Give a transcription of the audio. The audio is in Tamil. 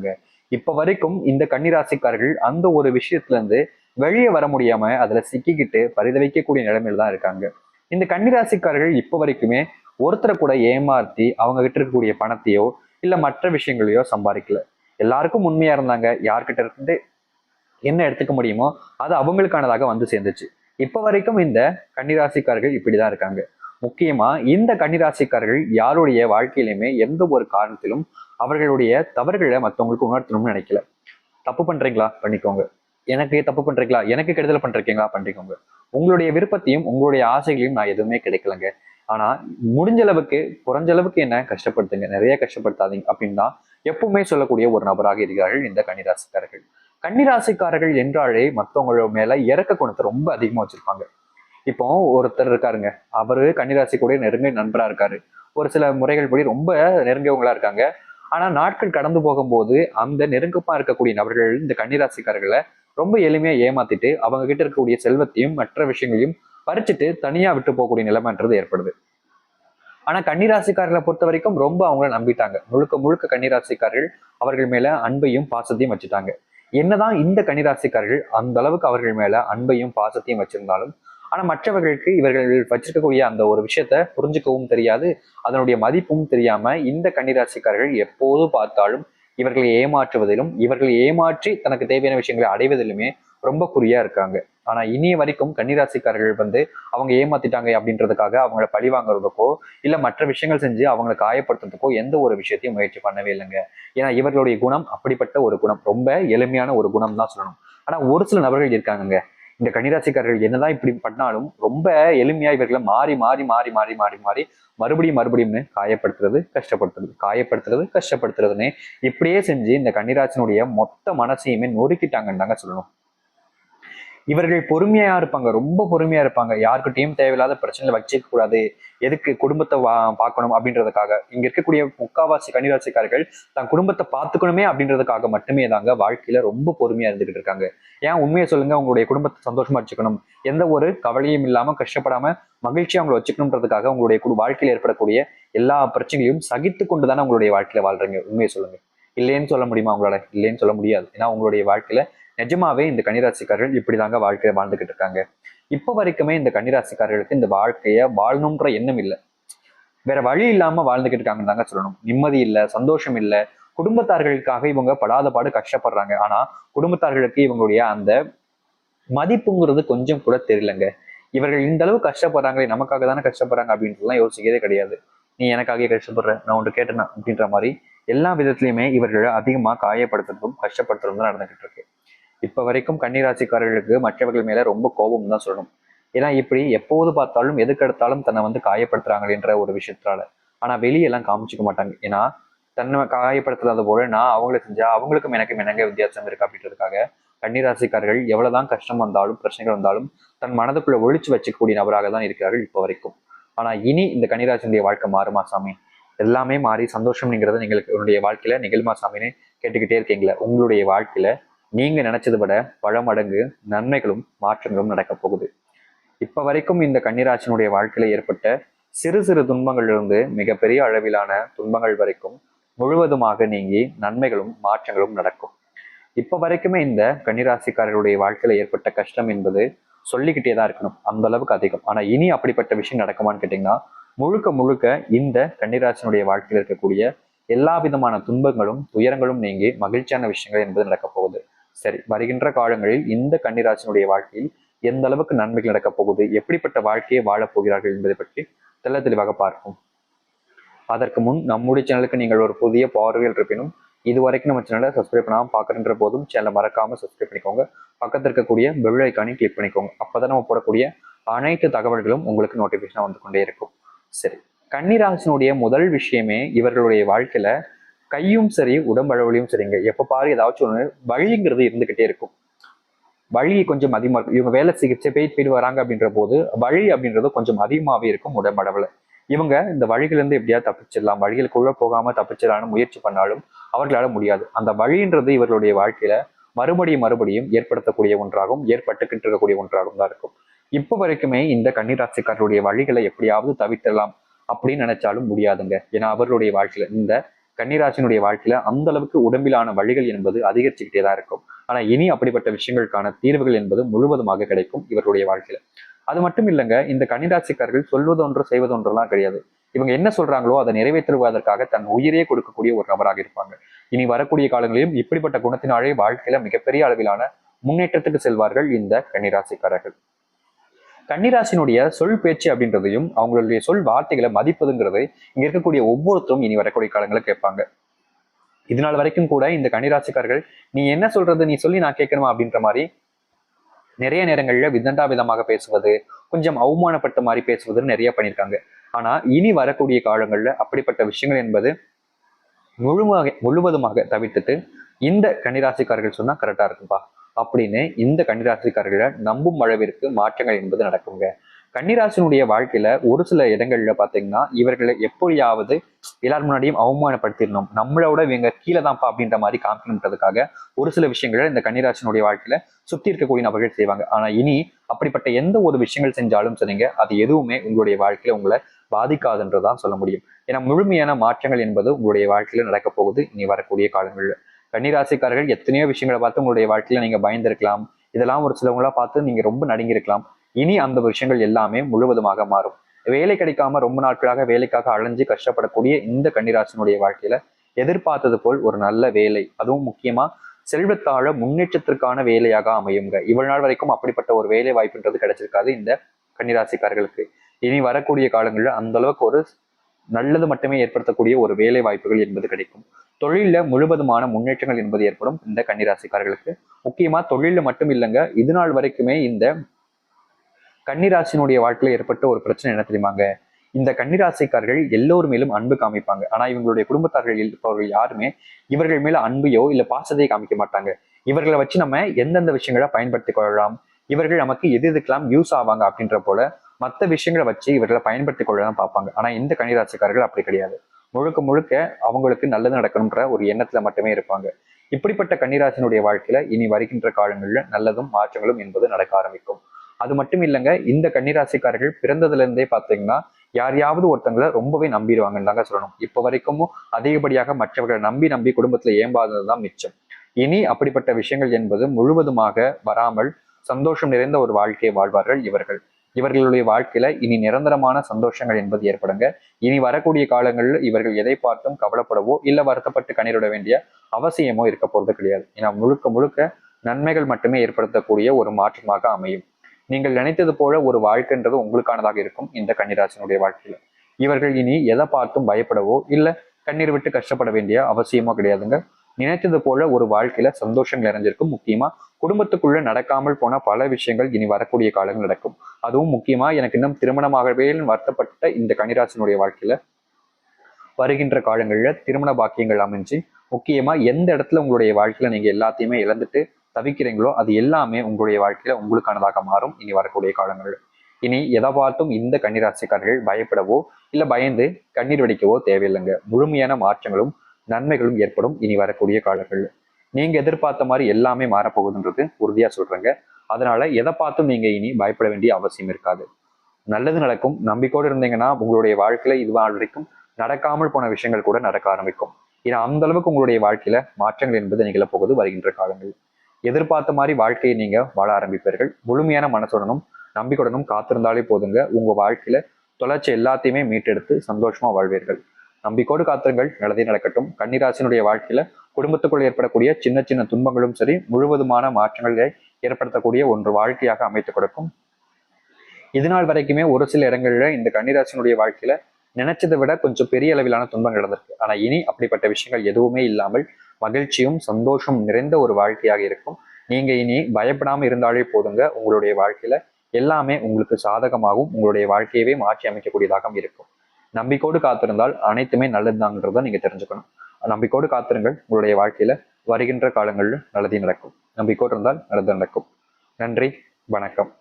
இருக்காங்க. இப்ப வரைக்கும் இந்த கன்னிராசிக்காரர்கள் அந்த ஒரு விஷயத்துல இருந்து வெளியே வர முடியாம அதுல சிக்கிக்கிட்டு பரிதவிக்கக்கூடிய நிலைமையில தான் இருக்காங்க. இந்த கன்னிராசிக்காரர்கள் இப்ப வரைக்குமே ஒருத்தரை கூட ஏமாத்தி அவங்க கிட்ட இருக்கக்கூடிய பணத்தையோ இல்ல மற்ற விஷயங்களையோ சம்பாதிக்கல. எல்லாருக்கும் உண்மையா இருந்தாங்க. யார்கிட்ட இருந்து என்ன எடுத்துக்க முடியுமோ அது அவங்களுக்கானதாக வந்து சேர்ந்துச்சு. இப்ப வரைக்கும் இந்த கன்னிராசிக்காரர்கள் இப்படிதான் இருக்காங்க. முக்கியமா இந்த கன்னிராசிக்காரர்கள் யாருடைய வாழ்க்கையிலுமே எந்த ஒரு காரணத்திலும் அவர்களுடைய தவறுகளை மற்றவங்களுக்கு உணர்த்தணும்னு நினைக்கல. தப்பு பண்றீங்களா? பண்ணிக்கோங்க. எனக்கு தப்பு பண்றீங்களா? எனக்கு கெடுதல் பண்றீங்களா? பண்ணிக்கோங்க. உங்களுடைய விருப்பத்தையும் உங்களுடைய ஆசைகளையும் நான் எதுவுமே கிடைக்கலங்க. ஆனா முடிஞ்ச அளவுக்கு குறைஞ்ச அளவுக்கு என்ன கஷ்டப்படுத்துங்க? நிறைய கஷ்டப்படுத்தாதீங்க. அப்படின்னு தான் எப்பவுமே சொல்லக்கூடிய ஒரு நபராக இருக்கிறார்கள் இந்த கன்னிராசிக்காரர்கள். கன்னிராசிக்காரர்கள் என்றாலே மற்றவங்கள மேல இறக்க குணத்தை ரொம்ப அதிகமா வச்சிருப்பாங்க. இப்போ ஒருத்தர் இருக்காருங்க. அவரு கன்னிராசி கூட நெருங்க நண்பரா இருக்காரு. ஒரு சில முறைகள் படி ரொம்ப நெருங்கியவங்களா இருக்காங்க. ஆனா நாட்கள் கடந்து போகும்போது அந்த நெருங்கப்பாக இருக்கக்கூடிய நபர்கள் இந்த கன்னிராசிக்காரர்களை ரொம்ப எளிமையா ஏமாத்திட்டு அவங்க கிட்ட இருக்கக்கூடிய செல்வத்தையும் மற்ற விஷயங்களையும் பறிச்சுட்டு தனியா விட்டு போகக்கூடிய நிலைமைன்றது ஏற்படுது. ஆனா கன்னிராசிக்காரர்களை பொறுத்த வரைக்கும் ரொம்ப அவங்கள நம்பிட்டாங்க. முழுக்க முழுக்க கன்னிராசிக்காரர்கள் அவர்கள் மேல அன்பையும் பாசத்தையும் வச்சுட்டாங்க. என்னதான் இந்த கன்னிராசிக்காரர்கள் அந்த அளவுக்கு அவர்கள் மேல அன்பையும் பாசத்தையும் வச்சிருந்தாலும் ஆனா மற்றவர்களுக்கு இவர்கள் வச்சிருக்கக்கூடிய அந்த ஒரு விஷயத்த புரிஞ்சுக்கவும் தெரியாது. அதனுடைய மதிப்பும் தெரியாம இந்த கன்னிராசிக்காரர்கள் எப்போது பார்த்தாலும் இவர்களை ஏமாற்றுவதிலும் இவர்களை ஏமாற்றி தனக்கு தேவையான விஷயங்களை அடைவதிலுமே ரொம்ப குறியா இருக்காங்க. ஆனா இனிய வரைக்கும் கன்னிராசிக்காரர்கள் வந்து அவங்க ஏமாத்திட்டாங்க அப்படின்றதுக்காக அவங்கள பழி வாங்குறதுக்கோ இல்ல மற்ற விஷயங்கள் செஞ்சு அவங்களை காயப்படுத்துறதுக்கோ எந்த ஒரு விஷயத்தையும் முயற்சி பண்ணவே இல்லைங்க. ஏன்னா இவர்களுடைய குணம் அப்படிப்பட்ட ஒரு குணம். ரொம்ப எளிமையான ஒரு குணம் தான் சொல்லணும். ஆனா ஒரு சில நபர்கள் இருக்காங்கங்க. இந்த கன்னிராசிக்காரர்கள் என்னதான் இப்படி பண்ணாலும் ரொம்ப எளிமையா இவர்களை மாறி மாறி மாறி மாறி மாறி மாறி மறுபடியும் மறுபடியும்னு காயப்படுத்துறது கஷ்டப்படுத்துறது காயப்படுத்துறது கஷ்டப்படுத்துறதுன்னு இப்படியே செஞ்சு இந்த கன்னிராசினுடைய மொத்த மனசையுமே நொறுக்கிட்டாங்கன்னு தாங்க சொல்லணும். இவர்கள் பொறுமையா இருப்பாங்க ரொம்ப பொறுமையா இருப்பாங்க. யாருக்கிட்டையும் தேவையில்லாத பிரச்சனைகளை வச்சுக்க கூடாது. எதுக்கு குடும்பத்தை வா பார்க்கணும் அப்படின்றதுக்காக. இங்க இருக்கக்கூடிய முக்காவாசி கன்னிராசிக்காரர்கள் தன் குடும்பத்தை பார்த்துக்கணுமே அப்படின்றதுக்காக மட்டுமே தாங்க வாழ்க்கையில ரொம்ப பொறுமையா இருந்துகிட்டு இருக்காங்க. ஏன்? உண்மையை சொல்லுங்க. உங்களுடைய குடும்பத்தை சந்தோஷமா வச்சுக்கணும். எந்த ஒரு கவலையும் இல்லாம கஷ்டப்படாம மகிழ்ச்சியா அவங்களை வச்சுக்கணுன்றதுக்காக உங்களுடைய வாழ்க்கையில் ஏற்படக்கூடிய எல்லா பிரச்சனைகளையும் சகித்து கொண்டு தானே உங்களுடைய வாழ்க்கையில வாழ்றீங்க. உண்மையை சொல்லுங்க. இல்லைன்னு சொல்ல முடியுமா உங்களால? இல்லைன்னு சொல்ல முடியாது. ஏன்னா உங்களுடைய வாழ்க்கையில நிஜமாவே இந்த கன்னிராசிக்காரர்கள் இப்படிதாங்க வாழ்க்கையை வாழ்ந்துகிட்டு இருக்காங்க. இப்போ வரைக்குமே இந்த கன்னிராசிக்காரர்களுக்கு இந்த வாழ்க்கைய வாழணுன்ற எண்ணம் இல்லை. வேற வழி இல்லாம வாழ்ந்துகிட்டு இருக்காங்கன்னு தாங்க சொல்லணும். நிம்மதி இல்லை சந்தோஷம் இல்லை. குடும்பத்தார்களுக்காக இவங்க படாத பாடு கஷ்டப்படுறாங்க. ஆனா குடும்பத்தார்களுக்கு இவங்களுடைய அந்த மதிப்புங்கிறது கொஞ்சம் கூட தெரியலங்க. இவர்கள் இந்த அளவு கஷ்டப்படுறாங்களே நமக்காக தானே கஷ்டப்படுறாங்க அப்படின்றலாம் யோசிக்கவே கிடையாது. நீ எனக்காக கஷ்டப்படுற நான் ஒன்று கேட்டேனா அப்படின்ற மாதிரி எல்லா விதத்துலயுமே இவர்களை அதிகமா காயப்படுத்துறதும் கஷ்டப்படுத்துறதும் நடந்துகிட்டு இருக்கு. இப்போ வரைக்கும் கன்னிராசிக்காரர்களுக்கு மற்றவர்கள் மேலே ரொம்ப கோபம் தான் சொல்லணும். ஏன்னா இப்படி எப்போது பார்த்தாலும் எதுக்கெடுத்தாலும் தன்னை வந்து காயப்படுத்துறாங்களேன்ற ஒரு விஷயத்தால ஆனா வெளியெல்லாம் காமிச்சிக்க மாட்டாங்க. ஏன்னா தன்னை காயப்படுத்துறது போல நான் அவங்கள செஞ்சா அவங்களுக்கும் எனக்கும் என்னங்க வித்தியாசம் இருக்கு அப்படின்றதுக்காக கன்னிராசிக்காரர்கள் எவ்வளவுதான் கஷ்டம் வந்தாலும் பிரச்சனைகள் வந்தாலும் தன் மனதுக்குள்ள ஒழிச்சு வச்சுக்கக்கூடிய நபராக தான் இருக்கிறார்கள் இப்போ வரைக்கும். ஆனா இனி இந்த கன்னிராசினுடைய வாழ்க்கை மாறுமா சாமி? எல்லாமே மாறி சந்தோஷம்ங்கிறத நீங்களுக்கு உன்னுடைய வாழ்க்கையில நிகழ்மா சாமின்னு கேட்டுக்கிட்டே இருக்கீங்களே. உங்களுடைய வாழ்க்கையில நீங்க நினைச்சதை விட பல மடங்கு நன்மைகளும் மாற்றங்களும் நடக்கப் போகுது. இப்ப வரைக்கும் இந்த கன்னிராசினுடைய வாழ்க்கையில ஏற்பட்ட சிறு சிறு துன்பங்களிலிருந்து மிகப்பெரிய அளவிலான துன்பங்கள் வரைக்கும் முழுவதுமாக நீங்கி நன்மைகளும் மாற்றங்களும் நடக்கும். இப்ப வரைக்குமே இந்த கன்னிராசிக்காரர்களுடைய வாழ்க்கையில ஏற்பட்ட கஷ்டம் என்பது சொல்லிக்கிட்டே தான் இருக்கணும். அந்த அளவுக்கு அதிகம். ஆனா இனி அப்படிப்பட்ட விஷயம் நடக்குமான்னு கேட்டீங்கன்னா முழுக்க முழுக்க இந்த கன்னிராசினுடைய வாழ்க்கையில் இருக்கக்கூடிய எல்லா விதமான துன்பங்களும் துயரங்களும் நீங்கி மகிழ்ச்சியான விஷயங்கள் என்பது நடக்கப் போகுது. சரி வருகின்ற காலங்களில் இந்த கன்னிராசினுடைய வாழ்க்கையில் எந்த அளவுக்கு நன்மைகள் நடக்கப் போகுது எப்படிப்பட்ட வாழ்க்கையை வாழப் போகிறார்கள் என்பதை பற்றி தெள்ள தெளிவாக பார்ப்போம். அதற்கு முன் நம்முடைய சேனலுக்கு நீங்கள் ஒரு புதிய பார்வையில் இருப்பினும் இது வரைக்கும் நம்ம சேனலை சப்ஸ்கிரைப் பண்ணாமல் பார்க்குறன்ற போதும் சேனலை மறக்காம சப்ஸ்கிரைப் பண்ணிக்கோங்க. பக்கத்தில் இருக்கக்கூடிய பெல் ஐக்கானையும் கிளிக் பண்ணிக்கோங்க. அப்பதான் நம்ம போடக்கூடிய அனைத்து தகவல்களும் உங்களுக்கு நோட்டிஃபிகேஷனாக வந்து கொண்டே இருக்கும். சரி கன்னிராசினுடைய முதல் விஷயமே இவர்களுடைய வாழ்க்கையில கையும் சரி உடம்பளவுலையும் சரிங்க. எப்ப பாரு ஏதாச்சும் ஒன்று வழிங்கிறது இருந்துகிட்டே இருக்கும். வழி கொஞ்சம் அதிகமா இருக்கும். இவங்க வேலை சிகிச்சை போய் போயிட்டு வராங்க அப்படின்ற போது வழி அப்படின்றது கொஞ்சம் அதிகமாவே இருக்கும் உடம்பளவுல இவங்க இந்த வழிகளிலிருந்து எப்படியாவது தப்பிச்சிடலாம். வழிகளுக்குள்ள போகாம தப்பிச்சிடலாம்னு முயற்சி பண்ணாலும் அவர்களால முடியாது. அந்த வழின்றது இவர்களுடைய வாழ்க்கையில மறுபடியும் மறுபடியும் ஏற்படுத்தக்கூடிய ஒன்றாகவும் ஏற்பட்டுக்கிட்டு இருக்கக்கூடிய ஒன்றாகவும் தான் இருக்கும். இப்போ வரைக்குமே இந்த கன்னிராசிக்காரருடைய வழிகளை எப்படியாவது தவிர்த்திடலாம் அப்படின்னு நினைச்சாலும் முடியாதுங்க. ஏன்னா அவர்களுடைய வாழ்க்கையில இந்த கன்னிராசினுடைய வாழ்க்கையில அந்த அளவுக்கு உடம்பிலான வழிகள் என்பது அதிகரிச்சுக்கிட்டே தான் இருக்கும். ஆனா இனி அப்படிப்பட்ட விஷயங்களுக்கான தீர்வுகள் என்பது முழுவதுமாக கிடைக்கும் இவர்களுடைய வாழ்க்கையில. அது மட்டும் இல்லைங்க இந்த கன்னிராசிக்காரர்கள் சொல்வதொன்று செய்வதொன்றெல்லாம் கிடையாது. இவங்க என்ன சொல்றாங்களோ அதை நிறைவேற்றுவதற்காக தன் உயிரே கொடுக்கக்கூடிய ஒரு நபராக இருப்பாங்க. இனி வரக்கூடிய காலங்களிலும் இப்படிப்பட்ட குணத்தினாலே வாழ்க்கையில மிகப்பெரிய அளவிலான முன்னேற்றத்துக்கு செல்வார்கள் இந்த கன்னிராசிக்காரர்கள். கன்னிராசினுடைய சொல் பேச்சு அப்படின்றதையும் அவங்களுடைய சொல் வார்த்தைகளை மதிப்பதுங்கிறது இங்க இருக்கக்கூடிய ஒவ்வொருத்தரும் இனி வரக்கூடிய காலங்களை கேட்பாங்க. இதனால் வரைக்கும் கூட இந்த கன்னிராசிக்காரர்கள் நீ என்ன சொல்றது? நீ சொல்லி நான் கேட்கணுமா? அப்படின்ற மாதிரி நிறைய நேரங்களில் விதண்டா விதமாக பேசுவது கொஞ்சம் அவமானப்பட்ட மாதிரி பேசுவதுன்னு நிறைய பண்ணியிருக்காங்க. ஆனா இனி வரக்கூடிய காலங்கள்ல அப்படிப்பட்ட விஷயங்கள் என்பது முழுமாக முழுவதுமாக தவிர்த்துட்டு இந்த கன்னிராசிக்காரர்கள் சொன்னா கரெக்டா இருக்கும்பா. அப்படின்னு இந்த கன்னிராசிக்காரர்களை நம்பும் அளவிற்கு மாற்றங்கள் என்பது நடக்குங்க. கன்னிராசினுடைய வாழ்க்கையில ஒரு சில இடங்கள்ல பாத்தீங்கன்னா இவர்களை எப்படியாவது எல்லார் முன்னாடியும் அவமானப்படுத்திடணும். நம்மளோட இவங்க கீழே தான்ப்பா அப்படின்ற மாதிரி காமிக்கணுன்றதுக்காக ஒரு சில விஷயங்களை இந்த கன்னிராசினுடைய வாழ்க்கையில சுத்தி இருக்கக்கூடிய நபர்கள் செய்வாங்க. ஆனா இனி அப்படிப்பட்ட எந்த ஒரு விஷயங்கள் செஞ்சாலும் சரிங்க அது எதுவுமே உங்களுடைய வாழ்க்கையில உங்களை பாதிக்காதுன்றதான் சொல்ல முடியும். ஏன்னா முழுமையான மாற்றங்கள் என்பது உங்களுடைய வாழ்க்கையில நடக்க போகுது. இனி வரக்கூடிய காலங்கள்ல. கன்னிராசிக்காரர்கள் எத்தனையோ விஷயங்களை பார்த்து உங்களுடைய வாழ்க்கையில நீங்க பயந்திருக்கலாம். இதெல்லாம் ஒரு சிலவங்களா பார்த்து நீங்க ரொம்ப நடுங்கிருக்கலாம் இனி அந்த விஷயங்கள் எல்லாமே முழுவதுமாக மாறும். வேலை கிடைக்காம ரொம்ப நாட்களாக வேலைக்காக அலைஞ்சு கஷ்டப்படக்கூடிய இந்த கன்னிராசினுடைய வாழ்க்கையில எதிர்பார்த்தது போல் ஒரு நல்ல வேலை. அதுவும் முக்கியமா செல்வத்தாழ முன்னேற்றத்திற்கான வேலையாக அமையுங்க. இவ்வளவு நாள் வரைக்கும் அப்படிப்பட்ட ஒரு வேலை வாய்ப்புன்றது கிடைச்சிருக்காது இந்த கன்னிராசிக்காரர்களுக்கு. இனி வரக்கூடிய காலங்களில் அந்த அளவுக்கு ஒரு நல்லது மட்டுமே ஏற்படுத்தக்கூடிய ஒரு வேலை வாய்ப்புகள் என்பது கிடைக்கும். தொழிலில் முழுவதுமான முன்னேற்றங்கள் என்பது ஏற்படும் இந்த கன்னிராசிக்காரர்களுக்கு. முக்கியமா தொழில மட்டும் இல்லைங்க இது நாள் வரைக்குமே இந்த கன்னிராசினுடைய வாழ்க்கையில் ஏற்பட்ட ஒரு பிரச்சனை என்ன தெரியுமாங்க? இந்த கன்னிராசிக்காரர்கள் எல்லோர் மேலும் அன்பு காமிப்பாங்க. ஆனா இவங்களுடைய குடும்பத்தார்கள் இருப்பவர்கள் யாருமே இவர்கள் மேல அன்பையோ இல்ல பாசத்தையோ காமிக்க மாட்டாங்க. இவர்களை வச்சு நம்ம எந்தெந்த விஷயங்களை பயன்படுத்திக் கொள்ளலாம் இவர்கள் நமக்கு எது எதுக்கெல்லாம் யூஸ் ஆவாங்க அப்படின்ற போல மற்ற விஷயங்களை வச்சு இவர்களை பயன்படுத்திக் கொள்ளலாம் பார்ப்பாங்க. ஆனா இந்த கன்னிராசிக்காரர்கள் அப்படி கிடையாது. முழுக்க முழுக்க அவங்களுக்கு நல்லது நடக்கணுன்ற ஒரு எண்ணத்துல மட்டுமே இருப்பாங்க. இப்படிப்பட்ட கன்னிராசினுடைய வாழ்க்கையில இனி வருகின்ற காலங்களில் நல்லதும் மாற்றங்களும் என்பது நடக்க ஆரம்பிக்கும். அது மட்டும் இல்லைங்க இந்த கன்னிராசிக்காரர்கள் பிறந்ததுல இருந்தே பாத்தீங்கன்னா யாரையாவது ஒருத்தங்களை ரொம்பவே நம்பிடுவாங்கன்னு தாங்க சொல்லணும். இப்போ வரைக்கும் அதிகப்படியாக மற்றவர்களை நம்பி நம்பி குடும்பத்துல ஏம்பாததுதான் மிச்சம். இனி அப்படிப்பட்ட விஷயங்கள் என்பது முழுவதுமாக வராமல் சந்தோஷம் நிறைந்த ஒரு வாழ்க்கையை வாழ்வார்கள் இவர்கள். இவர்களுடைய வாழ்க்கையில இனி நிரந்தரமான சந்தோஷங்கள் என்பது ஏற்படுங்க. இனி வரக்கூடிய காலங்களில் இவர்கள் எதை பார்த்தும் கவலைப்படவோ இல்ல வருத்தப்பட்டு கண்ணீரிட வேண்டிய அவசியமோ இருக்க போறது கிடையாது. ஏன்னா முழுக்க முழுக்க நன்மைகள் மட்டுமே ஏற்படுத்தக்கூடிய ஒரு மாற்றமாக அமையும். நீங்கள் நினைத்தது போல ஒரு வாழ்க்கைன்றது உங்களுக்கானதாக இருக்கும் இந்த கன்னிராசினுடைய வாழ்க்கையில. இவர்கள் இனி எதை பார்த்தும் பயப்படவோ இல்ல கண்ணீர் விட்டு கஷ்டப்பட வேண்டிய அவசியமோ கிடையாதுங்க. நினைத்தது போல ஒரு வாழ்க்கையில சந்தோஷங்கள் நிறைஞ்சிருக்கும். முக்கியமா குடும்பத்துக்குள்ள நடக்காமல் போன பல விஷயங்கள் இனி வரக்கூடிய காலங்கள் நடக்கும். அதுவும் முக்கியமா எனக்கு இன்னும் திருமணமாகவே வருத்தப்பட்ட இந்த கனிராசனுடைய வாழ்க்கையில வருகின்ற காலங்களில் திருமண பாக்கியங்கள் அமைஞ்சு முக்கியமா எந்த இடத்துல உங்களுடைய வாழ்க்கையில நீங்க எல்லாத்தையுமே இழந்துட்டு தவிக்கிறீங்களோ அது எல்லாமே உங்களுடைய வாழ்க்கையில உங்களுக்கானதாக மாறும் இனி வரக்கூடிய காலங்கள் இனி எதை பார்த்தும் இந்த கன்னிராசிக்காரர்கள் பயப்படவோ இல்ல பயந்து கண்ணீர் வடிக்கவோ தேவையில்லைங்க. முழுமையான மாற்றங்களும் நன்மைகளும் ஏற்படும் இனி வரக்கூடிய காலங்கள் நீங்க எதிர்பார்த்த மாதிரி எல்லாமே மாறப்போகுதுன்றது உறுதியா சொல்றேங்க. அதனால எதை பார்த்தும் நீங்க இனி பயப்பட வேண்டிய அவசியம் இருக்காது. நல்லது நடக்கும். நம்பிக்கையோடு இருந்தீங்கன்னா உங்களுடைய வாழ்க்கையில இது வரைக்கும் நடக்காமல் போன விஷயங்கள் கூட நடக்க ஆரம்பிக்கும். ஏன்னா அந்த அளவுக்கு உங்களுடைய வாழ்க்கையில மாற்றங்கள் என்பது நிகழப்போகுது வருகின்ற காலங்கள். எதிர்பார்த்த மாதிரி வாழ்க்கையை நீங்க வாழ ஆரம்பிப்பீர்கள். முழுமையான மனசுடனும் நம்பிக்கையுடனும் காத்திருந்தாலே போதுங்க. உங்க வாழ்க்கையில தொலைச்சி எல்லாத்தையுமே மீட்டெடுத்து சந்தோஷமா வாழ்வீர்கள். நம்பிக்கோடு காத்திருங்கள். நல்லதே நடக்கட்டும். கன்னிராசினுடைய வாழ்க்கையில குடும்பத்துக்குள் ஏற்படக்கூடிய சின்ன சின்ன துன்பங்களும் சரி முழுவதுமான மாற்றங்களை ஏற்படுத்தக்கூடிய ஒன்று வாழ்க்கையாக அமைத்து கொடுக்கும். இதுநாள் வரைக்குமே ஒரு சில இடங்கள்ல இந்த கன்னிராசினுடைய வாழ்க்கையில நினைச்சதை விட கொஞ்சம் பெரிய அளவிலான துன்பங்கள் நடந்திருக்கு. ஆனா இனி அப்படிப்பட்ட விஷயங்கள் எதுவுமே இல்லாமல் மகிழ்ச்சியும் சந்தோஷம் நிறைந்த ஒரு வாழ்க்கையாக இருக்கும். நீங்க இனி பயப்படாம இருந்தாலே போதுங்க. உங்களுடைய வாழ்க்கையில எல்லாமே உங்களுக்கு சாதகமாகவும் உங்களுடைய வாழ்க்கையவே மாற்றி அமைக்கக்கூடியதாகவும் இருக்கும். நம்பிக்கோடு காத்திருந்தால் அனைத்துமே நல்லதுதாங்கிறத நீங்க தெரிஞ்சுக்கணும். நம்பிக்கோடு காத்திருங்கள். உங்களுடைய வாழ்க்கையில வருகின்ற காலங்களில் நல்லதே நடக்கும். நம்பிக்கோடு இருந்தால் நல்லது நடக்கும். நன்றி. வணக்கம்.